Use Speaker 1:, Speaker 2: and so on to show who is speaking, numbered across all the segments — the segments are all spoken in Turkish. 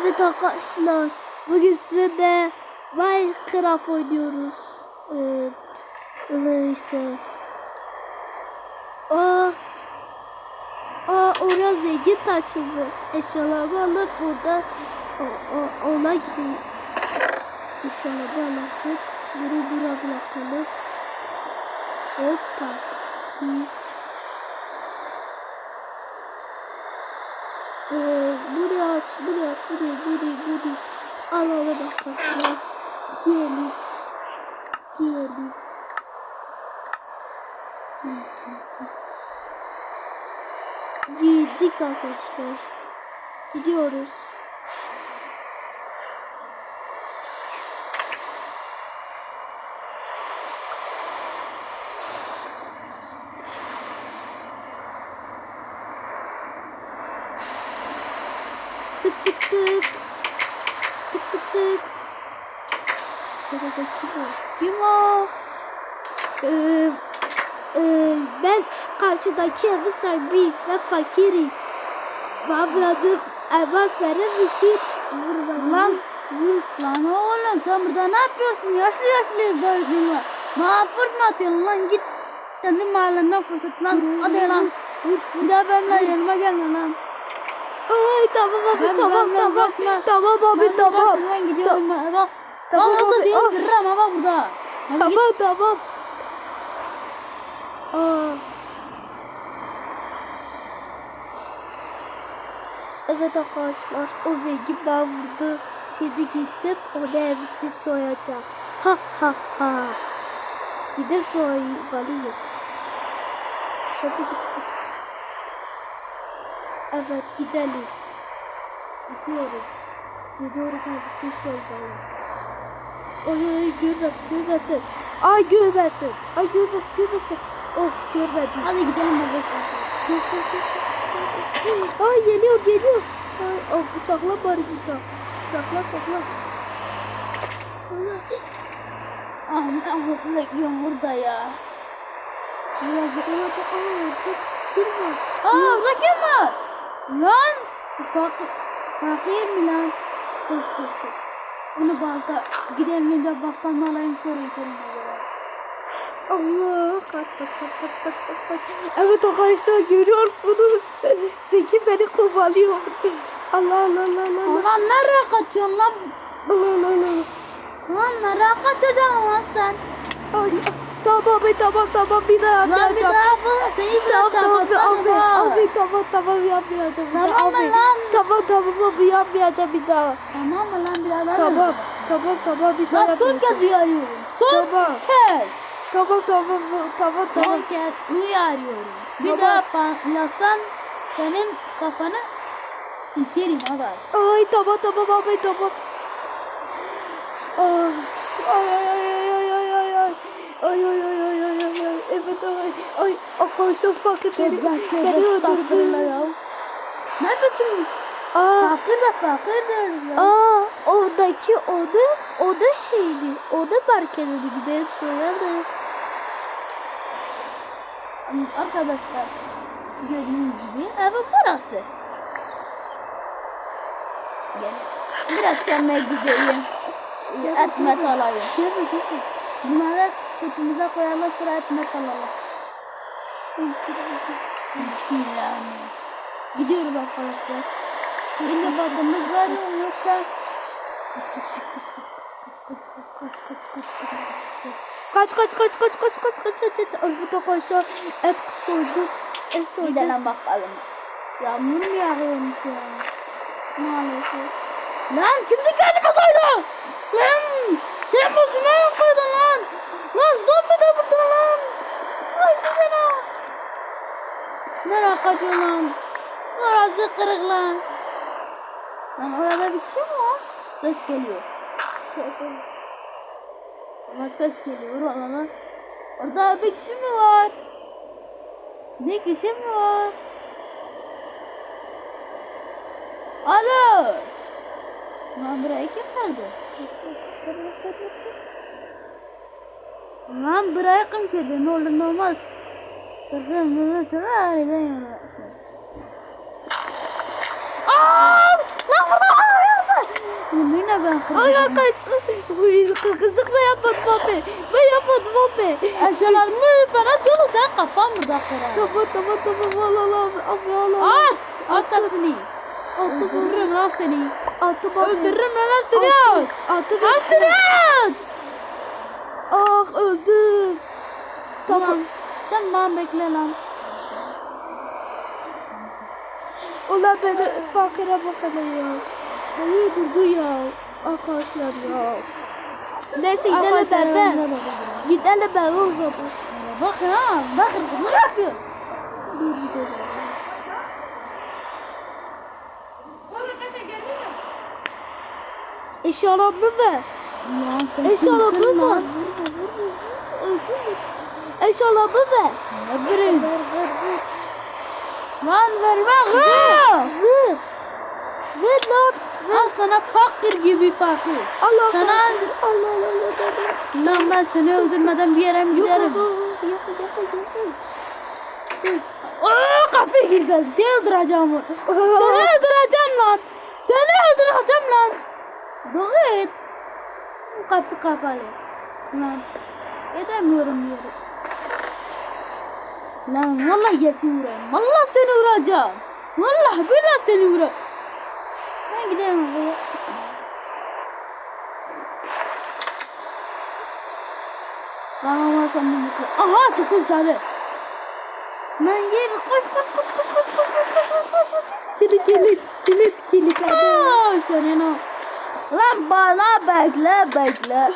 Speaker 1: Evet arkadaşlar bugün size de Minecraft oynuyoruz. Ee, öyleyse. Aa, aa oraya zengin taşımış. Eşyalarımı alıp burada o, o, ona gideyim. Eşyalarımı alıp bunu buraya bırakalım. Hoppa. Hı. Bu ne? Bu ne? Bu ne? Bu ne? Al al bak bak. Yedik arkadaşlar. Gidiyoruz. Tık tık tık. Tık tık tık. Sırada kim o? Kim o? Ee, e, ben karşıdaki evin sahibi ve fakirim. Bana birazcık elmas verir misin? Vur
Speaker 2: Lan, lan oğlum sen burada ne yapıyorsun? Yaşlı yaşlı var. Bana fırt mı atıyorsun lan git. Kendi mahallenden fırsat lan. Hadi lan. Bir daha benimle yanıma gelme lan.
Speaker 1: Ay tamam abi
Speaker 2: Ben-
Speaker 1: tamam
Speaker 2: ben- ben
Speaker 1: tamam.
Speaker 2: bakma.
Speaker 1: Tamam abi
Speaker 2: Ben
Speaker 1: tamam.
Speaker 2: Ben gidiyorum ben. Bak.
Speaker 1: Tamam
Speaker 2: Tamam
Speaker 1: abi,
Speaker 2: abi.
Speaker 1: ah.
Speaker 2: Kırırım ama burada. Hadi git.
Speaker 1: Tamam tamam. Aa. Evet arkadaşlar o zengin ben vurdu. Şimdi gittim onu evsiz soyacağım. Ha ha ha. Gidip soymalıyım. Şimdi gittim. Evet gidelim. Gidiyorum. Gidiyorum evsiz soymaya. Ay ay görmesin görmesin. Ay görmesin. Ay görmesin görmesin. Oh görmedi.
Speaker 2: Hadi gidelim bebek.
Speaker 1: Ay geliyor geliyor. Ay, ay sakla bari burada. Sakla sakla.
Speaker 2: Ah ben hızlı bekliyorum burada ya.
Speaker 1: Biraz yakala da aa çok kim var?
Speaker 2: Aa orada kim var? Lan. Fakir, fakir mi lan? Dur dur dur. Onu balta gidelim önce baktan alayım sorayım sorayım.
Speaker 1: Allah kaç kaç kaç kaç kaç kaç kaç. Evet arkadaşlar görüyorsunuz. Zeki beni kovalıyor. Allah Allah Allah Allah.
Speaker 2: Lan nereye kaçıyorsun lan?
Speaker 1: Allah Allah Allah.
Speaker 2: Lan nereye kaçacaksın lan sen?
Speaker 1: Ay, tamam be tamam tamam bir daha
Speaker 2: Lan bir
Speaker 1: yapmayacağım.
Speaker 2: daha
Speaker 1: Tamam abi abi abi tamam tamam yapmayacağım.
Speaker 2: Tamam mı
Speaker 1: abi.
Speaker 2: lan?
Speaker 1: Tamam tamam abi yapmayacağım bir daha.
Speaker 2: Tamam mı lan bir daha
Speaker 1: Tamam tamam tamam bir daha
Speaker 2: Lan son
Speaker 1: yapmayacağım.
Speaker 2: kez uyarıyorum. Son
Speaker 1: Tamam.
Speaker 2: kez.
Speaker 1: Tamam tamam tamam tamam.
Speaker 2: Son kez uyarıyorum. Bir
Speaker 1: Tamam.
Speaker 2: daha patlatsan senin kafanı sikerim aga.
Speaker 1: Ay tamam tamam abi tamam. Ah, ay ay ay ay ay. Ay ay ay ay ay ay god. I, I feel so
Speaker 2: fucking
Speaker 1: good.
Speaker 2: Get out
Speaker 1: of
Speaker 2: the Ne biçim?
Speaker 1: Aa.
Speaker 2: Fakir de fakirdir. Ya.
Speaker 1: Aa, oradaki o da oda, oda şeydi. Oda park edildi. Gidelim sonra da.
Speaker 2: Arkadaşlar gördüğünüz gibi evi burası. Gelin. Biraz kendime gideyim. Etmet alayım.
Speaker 1: Gel, gel, gel.
Speaker 2: Bunları kutumuza koyalım sıra etmet alalım. Bismillahirrahmanirrahim. Gidiyoruz arkadaşlar. Şimdi bakımız var mı yoksa
Speaker 1: Kaç kaç kaç kaç kaç kaç kaç kaç kaç Ay bu da aşağı et soydu. Et soydu.
Speaker 2: gidelim bakalım. Yağmur mu yağıyormuş ya? Maalesef. Lan kimdi kendime soydu? Lan sen boşuna yapıyordun lan. Lan zombi de burada lan. Ay size lan. Nereye kaçıyorsun lan? Orası kırık lan. Lan orada bir şey mi var? Ses geliyor. Ama ses geliyor orada. Orada bir kişi mi var? Bir kişi mi var? Alo. Lan buraya kim geldi? Lan bırakın kedi ne olur ne olmaz. Bakın bunu sana neden yanarsın. Aaa! Lan burada ağlıyorsun. Yine ben kırdım.
Speaker 1: Allah kaçsın. Kızık ben yapmadım abi. Ben yapmadım abi.
Speaker 2: Eşyalarımı falan dolu sen kafan mı da kırar?
Speaker 1: Tamam tamam tamam. Al al al. Al
Speaker 2: al. At! At asını.
Speaker 1: Atı
Speaker 2: vururum lan seni.
Speaker 1: Atı bana.
Speaker 2: Öldürürüm lan seni.
Speaker 1: Atı.
Speaker 2: Atı. Atı. Atı.
Speaker 1: Ah öldüm. Tamam.
Speaker 2: Tamam. Sen bana bekle lan.
Speaker 1: Ulan beni fakire bakın ya. Beni durdu ya. Arkadaşlar ya. Neyse gidelim
Speaker 2: bakın.
Speaker 1: Gidelim bebe o zaman.
Speaker 2: Bakın ha. Bakın ne yapıyor?
Speaker 1: Dur gidelim. Eşyalarımı ver.
Speaker 2: Kimsin
Speaker 1: ver.
Speaker 2: lan?
Speaker 1: Eşyalarımı ver.
Speaker 2: Ne bileyim. Lan verme.
Speaker 1: Ver. Ver lan.
Speaker 2: Al sana fakir gibi fakir.
Speaker 1: Allah
Speaker 2: Sana-
Speaker 1: Allah Allah Allah.
Speaker 2: Lan ben seni öldürmeden bir yere mi giderim? Aa kapı girdi. Seni öldüreceğim. Seni öldüreceğim lan. Seni öldüreceğim lan. Doğru et. Bu kapı kapalı. Lan. Edemiyorum yere. Lan vallahi yetim vurayım. Vallahi seni vuracağım. Vallahi billahi seni vuracağım. Ben gidemem buraya. Lan ama sen bu mutlu. Aha çıktı dışarı. Ben gel koş koş koş koş koş koş koş koş koş koş koş.
Speaker 1: Kilit kilit kilit kilit.
Speaker 2: Koş senin o. Lan bana bekle bekle.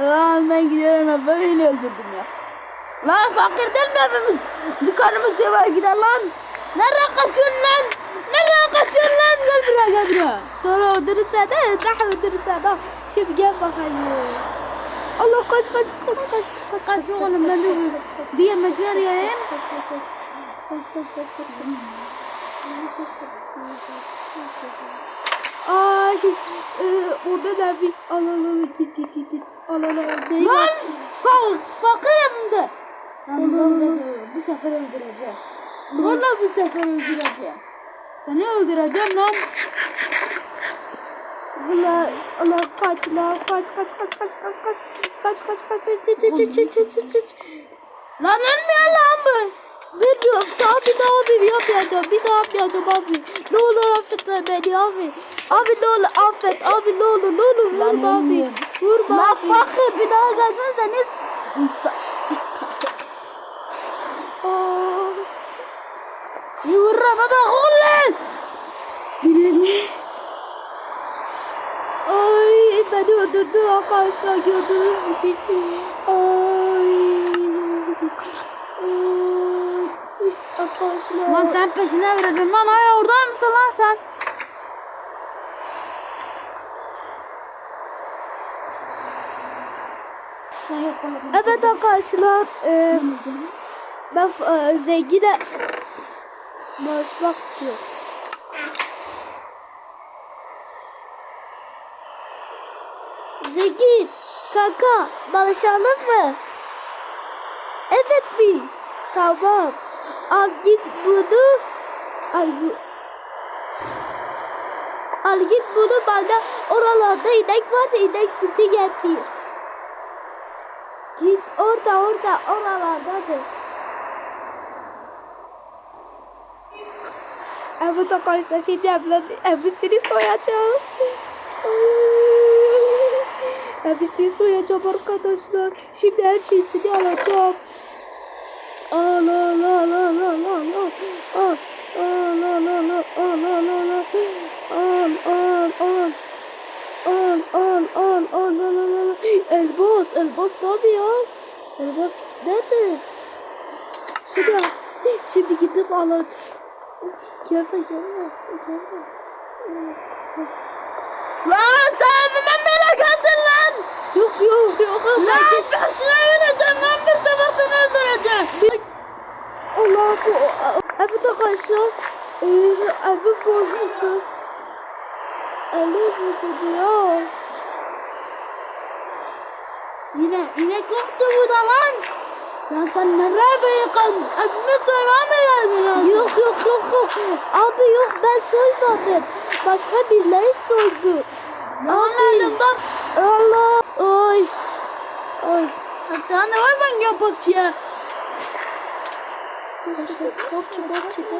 Speaker 2: Lan ben gidiyorum ben böyle öldürdüm ya. Lan fakir değil mi hepimiz? Dükkanımız sever gider lan. Nereye kaçıyorsun lan? Nereye kaçıyorsun lan? Gel buraya gel buraya.
Speaker 1: Sonra öldürürse de daha öldürürse de. Şimdi gel bakayım. Allah kaç kaç kaç kaç kaç
Speaker 2: oğlum ben bir, bir yemekler yiyeyim.
Speaker 1: Ay, e, orada da bir alalım git git git. Alalım değil
Speaker 2: Lan
Speaker 1: mi?
Speaker 2: fak, fakir yanımda. Lan bu sefer öldüreceğim. Vallahi bu sefer öldüreceğim. Seni öldüreceğim lan.
Speaker 1: Allah Allah kaç la kaç kaç kaç kaç kaç kaç kaç kaç kaç kaç kaç kaç kaç kaç kaç kaç
Speaker 2: Lan ölmüyor lan bu.
Speaker 1: Veriyorum daha bir daha bir yapmayacağım bir daha yapmayacağım abi. Ne olur affet beni abi. Abi ne olur affet abi ne olur ne olur vurma abi. vurma
Speaker 2: Lan
Speaker 1: abi.
Speaker 2: fakir bir daha gelseniz.
Speaker 1: Aa,
Speaker 2: Yürüme bak oğlum.
Speaker 1: Birini. Ay beni öldürdü arkadaşlar gördünüz gibi Ay Ay, Arkadaşlar
Speaker 2: Lan sen peşine vereceğim lan. Ay orada mısın lan sen? Yapalım.
Speaker 1: Evet arkadaşlar e, ben e, zengine barışmak istiyorum. Zengin, kanka barışalım mı? Evet mi? Tamam. Al git bunu. Al, bu, al git bana. Oralarda inek var inek sütü getir. Git orada orada oralardadır. Evet arkadaşlar şimdi ablam abisini soyacağım. Abisini soyacağım arkadaşlar. Şimdi her şeysini alacağım. Al al al al al al al. Al al al al al al al al. Al al al. Al al al al al al al. Elbas elbas tabii ya. Elbas nerede? Şurada. Şimdi gidip alalım. Gelme gelme. Gelme.
Speaker 2: Lan sen beni merak ettin lan.
Speaker 1: Yok yok yok.
Speaker 2: Lan
Speaker 1: ben bu abi de arkadaşlar ee, abi bozuldu. Ali bozuldu ya.
Speaker 2: Yine yine koptu bu da lan. Lan sen nereye böyle kaldın? Abime sonra mı geldin
Speaker 1: abi? Yok yok yok yok. Abi yok ben soymadım. Başka birileri soydu.
Speaker 2: Ne anladım da?
Speaker 1: Allah. Oy. Oy.
Speaker 2: Hatta ne var ben yapıp ya?
Speaker 1: Botçu botçu